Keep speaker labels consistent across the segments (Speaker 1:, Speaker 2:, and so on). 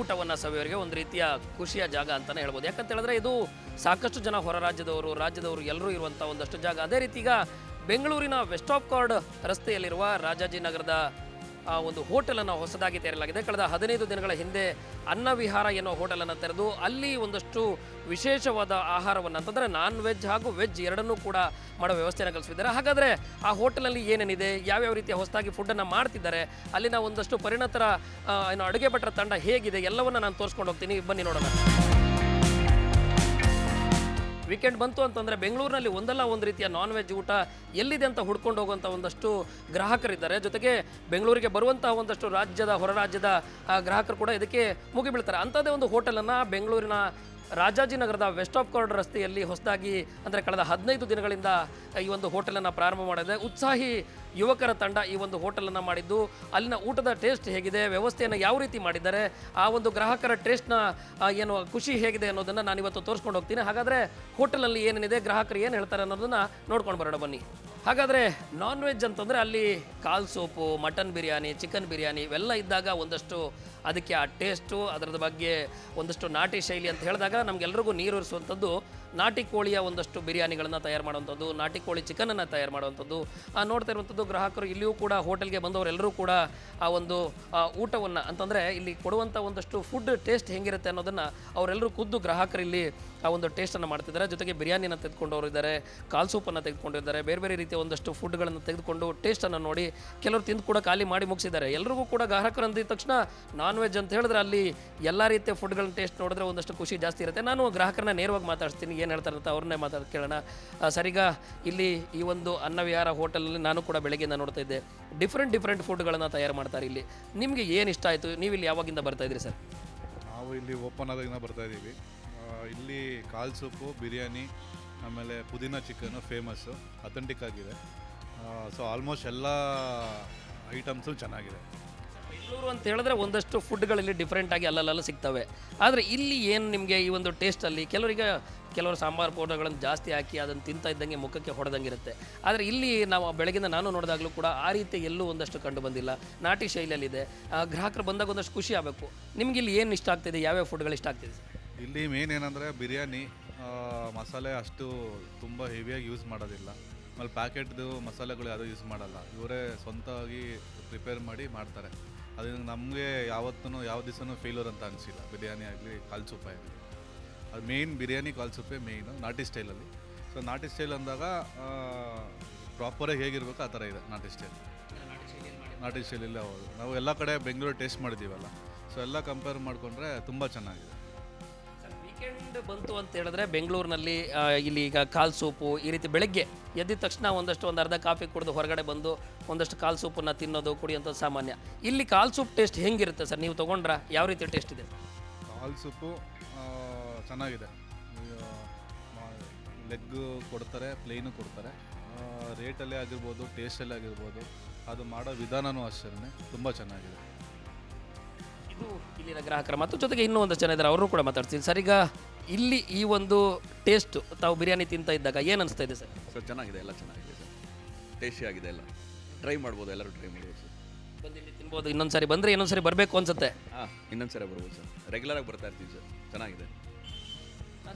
Speaker 1: ಊಟವನ್ನು ಸವಿಯವರಿಗೆ ಒಂದು ರೀತಿಯ ಖುಷಿಯ ಜಾಗ ಅಂತಲೇ ಹೇಳ್ಬೋದು. ಯಾಕಂತ ಹೇಳಿದ್ರೆ ಇದು ಸಾಕಷ್ಟು ಜನ ಹೊರ ರಾಜ್ಯದವರು ರಾಜ್ಯದವರು ಎಲ್ಲರೂ ಇರುವಂಥ ಒಂದಷ್ಟು ಜಾಗ. ಅದೇ ರೀತಿ ಈಗ ಬೆಂಗಳೂರಿನ ವೆಸ್ಟ್ ಆಫ್ ಕಾರ್ಡ್ ರಸ್ತೆಯಲ್ಲಿರುವ ರಾಜಾಜಿನಗರದ ಆ ಒಂದು ಹೋಟೆಲನ್ನು ಹೊಸದಾಗಿ ತೆರೆಯಲಾಗಿದೆ. ಕಳೆದ ಹದಿನೈದು ದಿನಗಳ ಹಿಂದೆ ಅನ್ನವಿಹಾರ ಎನ್ನುವ ಹೋಟೆಲನ್ನು ತೆರೆದು ಅಲ್ಲಿ ಒಂದಷ್ಟು ವಿಶೇಷವಾದ ಆಹಾರವನ್ನು ಅಂತಂದರೆ ನಾನ್ ವೆಜ್ ಹಾಗೂ ವೆಜ್ ಎರಡನ್ನೂ ಕೂಡ ಮಾಡೋ ವ್ಯವಸ್ಥೆಯನ್ನು ಕಲಿಸಿದ್ದಾರೆ. ಹಾಗಾದರೆ ಆ ಹೋಟೆಲಲ್ಲಿ ಏನೇನಿದೆ, ಯಾವ್ಯಾವ ರೀತಿಯ ಹೊಸದಾಗಿ ಫುಡ್ಡನ್ನು ಮಾಡ್ತಿದ್ದಾರೆ, ಅಲ್ಲಿನ ಒಂದಷ್ಟು ಪರಿಣತರ ಏನು ಅಡುಗೆ ಭಟ್ರ ತಂಡ ಹೇಗಿದೆ, ಎಲ್ಲವನ್ನು ನಾನು ತೋರಿಸ್ಕೊಂಡು ಹೋಗ್ತೀನಿ. ಬನ್ನಿ ನೋಡೋಣ. ವೀಕೆಂಡ್ ಬಂತು ಅಂತಂದರೆ ಬೆಂಗಳೂರಿನಲ್ಲಿ ಒಂದಲ್ಲ ಒಂದು ರೀತಿಯ ನಾನ್ ವೆಜ್ ಊಟ ಎಲ್ಲಿದೆ ಅಂತ ಹುಡ್ಕೊಂಡು ಹೋಗುವಂಥ ಒಂದಷ್ಟು ಗ್ರಾಹಕರಿದ್ದಾರೆ. ಜೊತೆಗೆ ಬೆಂಗಳೂರಿಗೆ ಬರುವಂತಹ ಒಂದಷ್ಟು ರಾಜ್ಯದ ಹೊರ ರಾಜ್ಯದ ಗ್ರಾಹಕರು ಕೂಡ ಇದಕ್ಕೆ ಮುಗಿಬೀಳ್ತಾರೆ. ಅಂಥದ್ದೇ ಒಂದು ಹೋಟೆಲನ್ನು ಬೆಂಗಳೂರಿನ ರಾಜಾಜಿನಗರದ ವೆಸ್ಟ್ ಆಫ್ ಕಾರ್ಡ್ ರಸ್ತೆಯಲ್ಲಿ ಹೊಸದಾಗಿ, ಅಂದರೆ ಕಳೆದ ಹದಿನೈದು ದಿನಗಳಿಂದ ಈ ಒಂದು ಹೋಟೆಲನ್ನು ಪ್ರಾರಂಭ ಮಾಡಿದೆ. ಉತ್ಸಾಹಿ ಯುವಕರ ತಂಡ ಈ ಒಂದು ಹೋಟೆಲನ್ನು ಮಾಡಿದ್ದು. ಅಲ್ಲಿನ ಊಟದ ಟೇಸ್ಟ್ ಹೇಗಿದೆ, ವ್ಯವಸ್ಥೆಯನ್ನು ಯಾವ ರೀತಿ ಮಾಡಿದ್ದಾರೆ, ಆ ಒಂದು ಗ್ರಾಹಕರ ಟೇಸ್ಟ್ನ ಏನು ಖುಷಿ ಹೇಗಿದೆ ಅನ್ನೋದನ್ನು ನಾನು ಇವತ್ತು ತೋರಿಸ್ಕೊಂಡು ಹೋಗ್ತೀನಿ. ಹಾಗಾದರೆ ಹೋಟೆಲಲ್ಲಿ ಏನೇನಿದೆ, ಗ್ರಾಹಕರು ಏನು ಹೇಳ್ತಾರೆ ಅನ್ನೋದನ್ನು ನೋಡ್ಕೊಂಡು ಬರೋಣ ಬನ್ನಿ. ಹಾಗಾದರೆ ನಾನ್ ವೆಜ್ ಅಂತಂದರೆ ಅಲ್ಲಿ ಕಾಲ್ soup, mutton biryani, chicken biryani ಇವೆಲ್ಲ ಇದ್ದಾಗ ಒಂದಷ್ಟು ಅದಕ್ಕೆ ಆ ಟೇಸ್ಟು ಅದರದ ಬಗ್ಗೆ ಒಂದಷ್ಟು ನಾಟಿ ಶೈಲಿ ಅಂತ ಹೇಳಿದಾಗ ನಮಗೆಲ್ಲರಿಗೂ ನೀರುರಿಸುವಂಥದ್ದು ನಾಟಿ ಕೋಳಿಯ ಒಂದಷ್ಟು ಬಿರಿಯಾನಿಗಳನ್ನು ತಯಾರು ಮಾಡುವಂಥದ್ದು, ನಾಟಿ ಕೋಳಿ ಚಿಕನನ್ನು ತಯಾರು ಮಾಡುವಂಥದ್ದು. ನೋಡ್ತಾ ಇರುವಂಥದ್ದು ಗ್ರಾಹಕರು ಇಲ್ಲಿಯೂ ಕೂಡ ಹೋಟೆಲ್ಗೆ ಬಂದವರೆಲ್ಲರೂ ಕೂಡ ಆ ಒಂದು ಊಟವನ್ನು ಅಂತಂದರೆ ಇಲ್ಲಿ ಕೊಡುವಂಥ ಒಂದಷ್ಟು ಫುಡ್ ಟೇಸ್ಟ್ ಹೆಂಗಿರುತ್ತೆ ಅನ್ನೋದನ್ನು ಅವರೆಲ್ಲರೂ ಖುದ್ದು ಗ್ರಾಹಕರು ಇಲ್ಲಿ ಆ ಒಂದು ಟೇಸ್ಟನ್ನು ಮಾಡ್ತಿದ್ದಾರೆ. ಜೊತೆಗೆ ಬಿರಿಯಾನಿನ ತೆಗೆದುಕೊಂಡವರು ಇದ್ದಾರೆ, ಕಾಲ್ ಸೂಪನ್ನು ತೆಗೆದುಕೊಂಡಿದ್ದಾರೆ. ಬೇರೆ ಬೇರೆ ರೀತಿಯ ಒಂದಷ್ಟು ಫುಡ್ಗಳನ್ನು ತೆಗೆದುಕೊಂಡು ಟೇಸ್ಟನ್ನು ನೋಡಿ ಕೆಲವರು ತಿಂದು ಕೂಡ ಖಾಲಿ ಮಾಡಿ ಮುಗಿಸಿದ್ದಾರೆ. ಎಲ್ಲರಿಗೂ ಕೂಡ ಗ್ರಾಹಕರು ಅಂದಿದ ತಕ್ಷಣ ನಾನ್ ವೆಜ್ ಅಂತ ಹೇಳಿದ್ರೆ ಅಲ್ಲಿ ಎಲ್ಲ ರೀತಿಯ ಫುಡ್ಗಳನ್ನ ಟೇಸ್ಟ್ ನೋಡಿದ್ರೆ ಒಂದಷ್ಟು ಖುಷಿ ಜಾಸ್ತಿ ಇರುತ್ತೆ. ನಾನು ಗ್ರಾಹಕರನ್ನ ನೇರವಾಗಿ ಮಾತಾಡ್ತೀನಿ ಏನು ಹೇಳ್ತಾರೆ ಅಂತ ಅವ್ರನ್ನೇ ಮಾತಾಡ್ ಕೇಳೋಣ. ಸರಿಗ ಇಲ್ಲಿ ಈ ಒಂದು ಅನ್ನವಿಹಾರ ಹೋಟೆಲಲ್ಲಿ ನಾನು ಕೂಡ ಬೆಳಗ್ಗೆಯಿಂದ ನೋಡ್ತಾ ಇದ್ದೆ. ಡಿಫ್ರೆಂಟ್ ಡಿಫ್ರೆಂಟ್ ಫುಡ್ಗಳನ್ನು ತಯಾರು ಮಾಡ್ತಾರೆ ಇಲ್ಲಿ. ನಿಮಗೆ ಏನು ಇಷ್ಟ ಆಯಿತು? ನೀವು ಇಲ್ಲಿ ಯಾವಾಗಿಂದ ಬರ್ತಾ ಇದ್ರಿ ಸರ್?
Speaker 2: ನಾವು ಇಲ್ಲಿ ಓಪನ್ ಆದಾಗಿಂದ ಬರ್ತಾ ಇದ್ದೀವಿ. ಇಲ್ಲಿ ಕಾಲ್ ಸೂಪು, ಬಿರಿಯಾನಿ, ಆಮೇಲೆ ಪುದೀನ ಚಿಕನ್ ಫೇಮಸ್ಸು ಅಥೆಂಟಿಕ್ ಆಗಿದೆ. ಸೊ ಆಲ್ಮೋಸ್ಟ್ ಎಲ್ಲ ಐಟಮ್ಸು ಚೆನ್ನಾಗಿದೆ.
Speaker 1: ಬೆಂಗಳೂರು ಅಂತ ಹೇಳಿದ್ರೆ ಒಂದಷ್ಟು ಫುಡ್ಗಳಲ್ಲಿ ಡಿಫ್ರೆಂಟ್ ಆಗಿ ಸಿಗ್ತವೆ. ಆದರೆ ಇಲ್ಲಿ ಏನು ನಿಮಗೆ ಈ ಒಂದು ಟೇಸ್ಟಲ್ಲಿ ಕೆಲವರಿಗೆ ಕೆಲವರು ಸಾಂಬಾರು ಪೌಡರ್ಗಳನ್ನು ಜಾಸ್ತಿ ಹಾಕಿ ಅದನ್ನು ತಿಂತಾ ಇದ್ದಂಗೆ ಮುಖಕ್ಕೆ ಹೊಡೆದಂಗಿರುತ್ತೆ. ಆದರೆ ಇಲ್ಲಿ ನಾವು ಬೆಳಗಿಂದ ನಾನು ನೋಡಿದಾಗಲೂ ಕೂಡ ಆ ರೀತಿ ಎಲ್ಲೂ ಒಂದಷ್ಟು ಕಂಡು ಬಂದಿಲ್ಲ. ನಾಟಿ ಶೈಲಿಯಲ್ಲಿದೆ. ಗ್ರಾಹಕರು ಬಂದಾಗ ಒಂದಷ್ಟು ಖುಷಿ ಆಗಬೇಕು. ನಿಮ್ಗೆ ಇಲ್ಲಿ ಏನು ಇಷ್ಟ ಆಗ್ತಿದೆ? ಯಾವ್ಯಾವ ಫುಡ್ಗಳು ಇಷ್ಟ ಆಗ್ತಿದೆ?
Speaker 2: ಇಲ್ಲಿ ಮೇನ್ ಏನಂದರೆ ಬಿರಿಯಾನಿ ಮಸಾಲೆ ಅಷ್ಟು ತುಂಬ ಹೆವಿಯಾಗಿ ಯೂಸ್ ಮಾಡೋದಿಲ್ಲ. ಆಮೇಲೆ ಪ್ಯಾಕೆಟ್ದು ಮಸಾಲೆಗಳು ಯಾವುದೂ ಯೂಸ್ ಮಾಡಲ್ಲ. ಇವರೇ ಸ್ವಂತವಾಗಿ ಪ್ರಿಪೇರ್ ಮಾಡಿ ಮಾಡ್ತಾರೆ. ಅದರಿಂದ ನಮಗೆ ಯಾವತ್ತೂ ಯಾವ ದಿವಸನೂ ಫೇಲ್ಯೂರ್ ಅಂತ ಅನಿಸಿಲ್ಲ. ಬಿರಿಯಾನಿ ಆಗಲಿ ಕಾಲ್ಸೂಪ ಆಗಲಿ. ಅದು ಮೇಯ್ನ್ ಬಿರಿಯಾನಿ ಕಾಲ್ಸೂಪೆ ಮೇಯ್ನ್ ಮೇಯ್ನು ನಾಟಿ ಸ್ಟೈಲಲ್ಲಿ ಸೊ ನಾಟಿ ಸ್ಟೈಲ್ ಅಂದಾಗ ಪ್ರಾಪರಾಗಿ ಹೇಗಿರ್ಬೇಕು ಆ ಥರ ಇದೆ ನಾಟಿ ಸ್ಟೈಲ್ ನಾಟಿ ಸ್ಟೈಲಲ್ಲಿ ಹೌದು. ನಾವು ಎಲ್ಲ ಕಡೆ ಬೆಂಗಳೂರು ಟೇಸ್ಟ್ ಮಾಡಿದ್ದೀವಲ್ಲ. ಸೊ ಎಲ್ಲ ಕಂಪೇರ್ ಮಾಡಿಕೊಂಡ್ರೆ ತುಂಬ ಚೆನ್ನಾಗಿದೆ.
Speaker 1: ವೀಕೆಂಡ್ ಬಂತು ಅಂತ ಹೇಳಿದ್ರೆ ಬೆಂಗಳೂರಿನಲ್ಲಿ ಇಲ್ಲಿ ಈಗ ಕಾಲ್ ಸೂಪು ಈ ರೀತಿ ಬೆಳಗ್ಗೆ ಎದ್ದಿದ ತಕ್ಷಣ ಒಂದಷ್ಟು ಒಂದು ಅರ್ಧ ಕಾಫಿ ಕುಡಿದು ಹೊರಗಡೆ ಬಂದು ಒಂದಷ್ಟು ಕಾಲ್ ಸೂಪನ್ನು ತಿನ್ನೋದು, ಕುಡಿಯೋಂಥದ್ದು ಸಾಮಾನ್ಯ. ಇಲ್ಲಿ ಕಾಲ್ ಸೂಪ್ ಟೇಸ್ಟ್ ಹೆಂಗಿರುತ್ತೆ ಸರ್? ನೀವು ತೊಗೊಂಡ್ರ? ಯಾವ ರೀತಿ ಟೇಸ್ಟ್ ಇದೆ?
Speaker 2: ಕಾಲ್ ಸೂಪು ಚೆನ್ನಾಗಿದೆ. ಲೆಗ್ ಕೊಡ್ತಾರೆ, ಪ್ಲೇನು ಕೊಡ್ತಾರೆ. ರೇಟಲ್ಲೇ ಆಗಿರ್ಬೋದು, ಟೇಸ್ಟಲ್ಲೇ ಆಗಿರ್ಬೋದು, ಅದು ಮಾಡೋ ವಿಧಾನವೂ ಅಷ್ಟೇ ತುಂಬ ಚೆನ್ನಾಗಿದೆ.
Speaker 1: ಇದು ಇಲ್ಲಿನ ಗ್ರಾಹಕರ ಮತ್ತು ಜೊತೆಗೆ ಇನ್ನೂ ಒಂದಷ್ಟು ಜನ ಇದ್ದಾರೆ ಅವರು ಕೂಡ ಮಾತಾಡ್ತೀನಿ ಸರ್ ಈಗ ಇಲ್ಲಿ ಈ ಒಂದು ಟೇಸ್ಟ್ ತಾವು ಬಿರಿಯಾನಿ ತಿಂತ ಇದ್ದಾಗ ಏನು ಅನಿಸ್ತಾ ಇದೆ ಸರ್?
Speaker 3: ಸರ್ ಚೆನ್ನಾಗಿದೆ ಎಲ್ಲ ಚೆನ್ನಾಗಿದೆ ಸರ್. ಟೇಸ್ಟಿ ಆಗಿದೆ ಎಲ್ಲ. ಟ್ರೈ ಮಾಡ್ಬೋದು ಎಲ್ಲರೂ ಟ್ರೈ ಮಾಡ್ಬೋದು ಸರ್.
Speaker 1: ಬಂದು ಇಲ್ಲಿ ತಿನ್ಬೋದು ಇನ್ನೊಂದು ಸಾರಿ ಬಂದರೆ ಇನ್ನೊಂದು ಸಾರಿ ಬರಬೇಕು ಅನ್ಸುತ್ತೆ.
Speaker 3: ಹಾಂ ಇನ್ನೊಂದು ಸರಿ ಬರ್ಬೋದು ಸರ್. ರೆಗ್ಯುಲರಾಗಿ ಬರ್ತಾ ಇರ್ತೀವಿ ಸರ್. ಚೆನ್ನಾಗಿದೆ.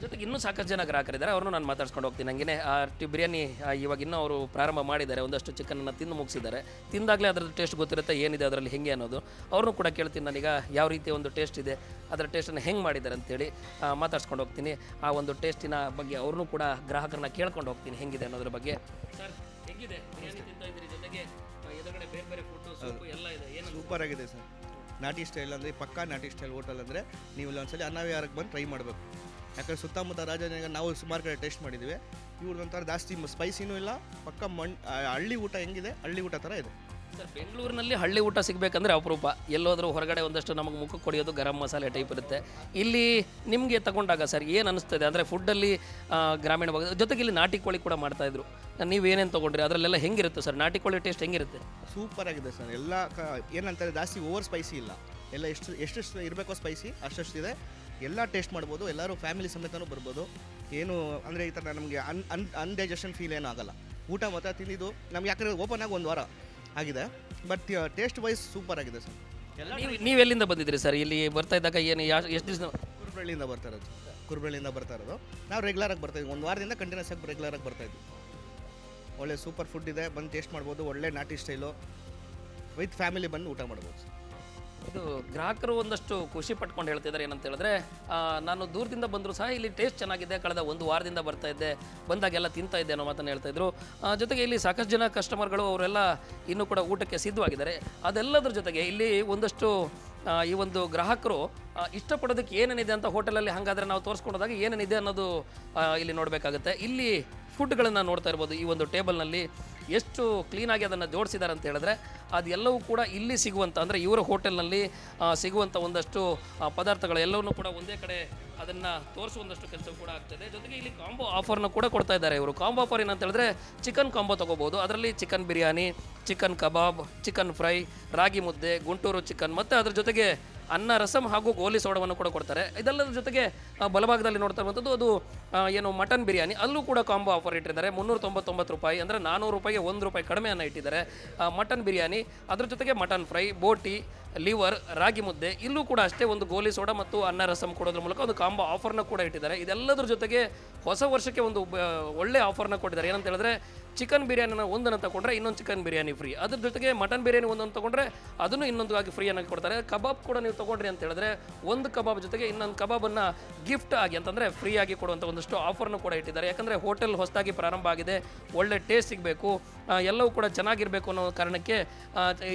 Speaker 1: ಜೊತೆಗೆ ಇನ್ನೂ ಸಾಕಷ್ಟು ಜನ ಗ್ರಾಹಕರಿದ್ದಾರೆ. ಅವ್ರನ್ನೂ ನಾನು ಮಾತಾಡ್ಸ್ಕೊಂಡು ಹೋಗ್ತೀನಿ. ಹಂಗೆ ಆ ಟಿ ಬಿರಿಯಾನಿ ಇವಾಗ ಇನ್ನೂ ಅವರು ಪ್ರಾರಂಭ ಮಾಡಿದ್ದಾರೆ. ಒಂದಷ್ಟು ಚಿಕನನ್ನು ತಿಂದು ಮುಗಿಸಿದ್ದಾರೆ. ತಿಂದಾಗಲೇ ಅದರ ಟೇಸ್ಟ್ ಗೊತ್ತಿರುತ್ತೆ ಏನಿದೆ ಅದರಲ್ಲಿ ಹೆಂಗೆ ಅನ್ನೋದು. ಅವ್ರನ್ನೂ ಕೂಡ ಕೇಳ್ತೀನಿ ನಾನೀಗ ಯಾವ ರೀತಿ ಒಂದು ಟೇಸ್ಟ್ ಇದೆ ಅದರ ಟೇಸ್ಟನ್ನು ಹೆಂಗೆ ಮಾಡಿದ್ದಾರೆ ಅಂತೇಳಿ ಮಾತಾಡ್ಸ್ಕೊಂಡು ಹೋಗ್ತೀನಿ. ಆ ಒಂದು ಟೇಸ್ಟಿನ ಬಗ್ಗೆ ಅವ್ರನ್ನೂ ಕೂಡ ಗ್ರಾಹಕರನ್ನ ಕೇಳ್ಕೊಂಡು ಹೋಗ್ತೀನಿ ಹೆಂಗಿದೆ ಅನ್ನೋದ್ರ ಬಗ್ಗೆ. ಸರ್ ಹೆಂಗಿದೆ? ಜೊತೆಗೆ? ಎದುರುಗಡೆ ಬೇರೆ ಬೇರೆ ಫುಡ್ಡು ಸೂಪು ಎಲ್ಲ ಇದೆ. ಏನು
Speaker 4: ಸೂಪರ್ ಆಗಿದೆ ಸರ್. ನಾಟಿ ಸ್ಟೈಲ್ ಅಂದರೆ ಪಕ್ಕಾ ನಾಟಿ ಸ್ಟೈಲ್ ಹೋಟೆಲ್ ಅಂದರೆ ನೀವು ಒಂದು ಸಲ ಅನ್ನವಿಹಾರಕ್ಕೆ ಬಂದು ಟ್ರೈ ಮಾಡಬೇಕು. ಯಾಕಂದ್ರೆ ಸುತ್ತಮುತ್ತ ರಾಜನಗರ ನಾವು ಸುಮಾರು ಕಡೆ ಟೇಸ್ಟ್ ಮಾಡಿದ್ದೀವಿ ಇವ್ರದ್ದೊಂಥರ ಜಾಸ್ತಿ ಸ್ಪೈಸಿನೂ ಇಲ್ಲ ಪಕ್ಕ ಮಣ್ ಹಳ್ಳಿ ಊಟ ಹೆಂಗಿದೆ ಹಳ್ಳಿ ಊಟ ಥರ ಇದೆ.
Speaker 1: ಸರ್ ಬೆಂಗಳೂರಿನಲ್ಲಿ ಹಳ್ಳಿ ಊಟ ಸಿಗಬೇಕಂದ್ರೆ ಅಪರೂಪ. ಎಲ್ಲೋದ್ರೂ ಹೊರಗಡೆ ಒಂದಷ್ಟು ನಮಗೆ ಮುಖ ಕೊಡಿಯೋದು ಗರಂ ಮಸಾಲೆ ಟೈಪ್ ಇರುತ್ತೆ. ಇಲ್ಲಿ ನಿಮಗೆ ತಗೊಂಡಾಗ ಸರ್ ಏನು ಅನಿಸ್ತದೆ? ಅಂದರೆ ಫುಡ್ಡಲ್ಲಿ ಗ್ರಾಮೀಣ ಭಾಗದ ಜೊತೆಗೆ ಇಲ್ಲಿ ನಾಟಿ ಕೋಳಿ ಕೂಡ ಮಾಡ್ತಾ ಇದ್ರು. ನೀವೇನೇನು ತೊಗೊಂಡ್ರಿ? ಅದರಲ್ಲೆಲ್ಲ ಹೆಂಗಿರುತ್ತೆ ಸರ್? ನಾಟಿ ಕೋಳಿ ಟೇಸ್ಟ್ ಹೆಂಗಿರುತ್ತೆ?
Speaker 4: ಸೂಪರ್ ಆಗಿದೆ ಸರ್. ಎಲ್ಲ ಕ ಏನಂತಾರೆ ಜಾಸ್ತಿ ಓವರ್ ಸ್ಪೈಸಿ ಇಲ್ಲ. ಎಲ್ಲ ಎಷ್ಟು ಎಷ್ಟೆಷ್ಟು ಇರಬೇಕೋ ಸ್ಪೈಸಿ ಅಷ್ಟಷ್ಟು ಇದೆ. ಎಲ್ಲ ಟೇಸ್ಟ್ ಮಾಡ್ಬೋದು ಎಲ್ಲರೂ ಫ್ಯಾಮಿಲಿ ಸಮೇತನೂ ಬರ್ಬೋದು. ಏನು ಅಂದರೆ ಈ ಥರ ನಮಗೆ ಅನ್ ಅನ್ ಅನ್ಡೈಜೆಷನ್ ಫೀಲ್ ಏನೂ ಆಗಲ್ಲ ಊಟ ಮಾತ್ರ ತಿಂದಿದ್ದು ನಮ್ಗೆ ಯಾಕಂದರೆ ಓಪನ್ ಆಗಿ ಒಂದು ವಾರ ಆಗಿದೆ. ಬಟ್ ಟೇಸ್ಟ್ ವೈಸ್ ಸೂಪರ್ ಆಗಿದೆ ಸರ್.
Speaker 1: ನೀವು ನೀವು ಎಲ್ಲಿಂದ ಬಂದಿದ್ರಿ ಸರ್? ಇಲ್ಲಿ ಬರ್ತಾ ಇದ್ದಾಗ ಏನು ಎಷ್ಟು ದಿವಸ
Speaker 4: ಕುರುಬಳ್ಳಿಯಿಂದ ಬರ್ತಾ ಇರೋದು. ಕುರ್ಬಳ್ಳಿಯಿಂದ ಬರ್ತಾ ಇರೋದು. ನಾವು ರೆಗ್ಯುಲರಾಗಿ ಬರ್ತಾ ಇದ್ವಿ. ಒಂದು ವಾರದಿಂದ ಕಂಟಿನ್ಯೂಸ್ ಆಗಿ ರೆಗ್ಯುಲರಾಗಿ ಬರ್ತಾ ಇದ್ವಿ. ಒಳ್ಳೆ ಸೂಪರ್ ಫುಡ್ ಇದೆ. ಬಂದು ಟೇಸ್ಟ್ ಮಾಡ್ಬೋದು. ಒಳ್ಳೆ ನಾಟಿ ಸ್ಟೈಲು ವಿತ್ ಫ್ಯಾಮಿಲಿ ಬಂದು ಊಟ ಮಾಡ್ಬೋದು
Speaker 1: ಇದು ಗ್ರಾಹಕರು ಒಂದಷ್ಟು ಖುಷಿ ಪಟ್ಕೊಂಡು ಹೇಳ್ತಿದ್ದಾರೆ ಏನಂತ ಹೇಳಿದ್ರೆ ನಾನು ದೂರದಿಂದ ಬಂದರೂ ಸಹ ಇಲ್ಲಿ ಟೇಸ್ಟ್ ಚೆನ್ನಾಗಿದೆ. ಕಳೆದ ಒಂದು ವಾರದಿಂದ ಬರ್ತಾ ಇದ್ದೆ. ಬಂದಾಗೆಲ್ಲ ತಿಂತಾ ಇದ್ದೆ ಅನ್ನೋ ಮಾತನ್ನು ಹೇಳ್ತಾ ಇದ್ರು. ಜೊತೆಗೆ ಇಲ್ಲಿ ಸಾಕಷ್ಟು ಜನ ಕಸ್ಟಮರ್ಗಳು ಅವರೆಲ್ಲ ಇನ್ನೂ ಕೂಡ ಊಟಕ್ಕೆ ಸಿದ್ಧವಾಗಿದ್ದಾರೆ. ಅದೆಲ್ಲದ್ರ ಜೊತೆಗೆ ಇಲ್ಲಿ ಒಂದಷ್ಟು ಈ ಒಂದು ಗ್ರಾಹಕರು ಇಷ್ಟಪಡೋದಕ್ಕೆ ಏನೇನಿದೆ ಅಂತ ಹೋಟೆಲಲ್ಲಿ ಹಾಗಾದ್ರೆ ನಾವು ತೋರಿಸ್ಕೊಂಡೋದಾಗ ಏನೇನಿದೆ ಅನ್ನೋದು ಇಲ್ಲಿ ನೋಡಬೇಕಾಗುತ್ತೆ. ಇಲ್ಲಿ ಫುಡ್ಗಳನ್ನು ನೋಡ್ತಾ ಇರ್ಬೋದು ಈ ಒಂದು ಟೇಬಲ್ನಲ್ಲಿ ಎಷ್ಟು ಕ್ಲೀನಾಗಿ ಅದನ್ನು ಜೋಡಿಸಿದ್ದಾರೆ ಅಂತ ಹೇಳಿದ್ರೆ, ಅದೆಲ್ಲವೂ ಕೂಡ ಇಲ್ಲಿ ಸಿಗುವಂಥ ಅಂದರೆ ಇವರ ಹೋಟೆಲ್ನಲ್ಲಿ ಸಿಗುವಂಥ ಒಂದಷ್ಟು ಪದಾರ್ಥಗಳು ಎಲ್ಲವನ್ನೂ ಕೂಡ ಒಂದೇ ಕಡೆ ಅದನ್ನು ತೋರಿಸುವಂದಷ್ಟು ಕೆಲಸ ಕೂಡ ಆಗ್ತದೆ. ಜೊತೆಗೆ ಇಲ್ಲಿ ಕಾಂಬೋ ಆಫರ್ನ ಕೂಡ ಕೊಡ್ತಾ ಇದ್ದಾರೆ ಇವರು. ಕಾಂಬೋ ಆಫರ್ ಏನಂತ ಹೇಳಿದ್ರೆ, ಚಿಕನ್ ಕಾಂಬೋ ತೊಗೋಬೋದು. ಅದರಲ್ಲಿ chicken biryani, chicken kebab, chicken fry, ragi mudde, Guntur chicken, ಮತ್ತು ಅದ್ರ ಜೊತೆಗೆ ಅನ್ನ, ರಸಂ ಹಾಗೂ ಗೋಲಿ ಸೋಡವನ್ನು ಕೂಡ ಕೊಡ್ತಾರೆ. ಇದೆಲ್ಲದ ಜೊತೆಗೆ ಬಲಭಾಗದಲ್ಲಿ ನೋಡ್ತಾ ಇರುವಂಥದ್ದು ಅದು ಏನು ಮಟನ್ ಬಿರಿಯಾನಿ. ಅಲ್ಲೂ ಕೂಡ ಕಾಂಬೋ ಆಫರ್ ಇಟ್ಟಿದ್ದಾರೆ. ಮುನ್ನೂರ ತೊಂಬತ್ತೊಂಬತ್ತು ರೂಪಾಯಿ ಅಂದರೆ ನಾನ್ನೂರು ರೂಪಾಯಿಗೆ ಒಂದು ರೂಪಾಯಿ ಕಡಿಮೆಯನ್ನು ಇಟ್ಟಿದ್ದಾರೆ. ಮಟನ್ ಬಿರಿಯಾನಿ, ಅದ್ರ ಜೊತೆಗೆ ಮಟನ್ ಫ್ರೈ, ಬೋಟಿ, ಲಿವರ್, ರಾಗಿ ಮುದ್ದೆ. ಇಲ್ಲೂ ಕೂಡ ಅಷ್ಟೇ ಒಂದು ಗೋಲಿ ಸೋಡ ಮತ್ತು ಅನ್ನ, ರಸಂ ಕೊಡೋದ್ರ ಮೂಲಕ ಒಂದು ಕಾಂಬೋ ಆಫರ್ನ ಕೂಡ ಇಟ್ಟಿದ್ದಾರೆ. ಇದೆಲ್ಲದ್ರ ಜೊತೆಗೆ ಹೊಸ ವರ್ಷಕ್ಕೆ ಒಂದು ಒಳ್ಳೆ ಆಫರ್ನ ಕೊಟ್ಟಿದ್ದಾರೆ. ಏನಂತ ಹೇಳಿದ್ರೆ ಚಿಕನ್ ಬಿರಿಯಾನಿನ ಒಂದನ್ನು ತಗೊಂಡ್ರೆ ಇನ್ನೊಂದು ಚಿಕನ್ ಬಿರಿಯಾನಿ ಫ್ರೀ. ಅದ್ರ ಜೊತೆಗೆ ಮಟನ್ ಬಿರಿಯಾನಿ ಒಂದನ್ನು ತಗೊಂಡ್ರೆ ಅದನ್ನು ಇನ್ನೊಂದು ಆಗಿ ಫ್ರೀ ಕೊಡ್ತಾರೆ. ಕಬಾಬ್ ಕೂಡ ನೀವು ತಗೊಂಡ್ರಿ ಅಂತ ಹೇಳಿದ್ರೆ ಒಂದು ಕಬಾಬ್ ಜೊತೆಗೆ ಇನ್ನೊಂದು ಕಬಾಬನ್ನು ಗಿಫ್ಟ್ ಆಗಿ ಅಂತಂದರೆ ಫ್ರೀ ಆಗಿ ಕೊಡುವಂಥ ಒಂದಷ್ಟು ಆಫರ್ನು ಕೂಡ ಇಟ್ಟಿದ್ದಾರೆ. ಯಾಕಂದರೆ ಹೋಟೆಲ್ ಹೊಸದಾಗಿ ಪ್ರಾರಂಭ ಆಗಿದೆ, ಒಳ್ಳೆ ಟೇಸ್ಟ್ ಸಿಗಬೇಕು ಎಲ್ಲವೂ ಕೂಡ ಚೆನ್ನಾಗಿರಬೇಕು ಅನ್ನೋ ಕಾರಣಕ್ಕೆ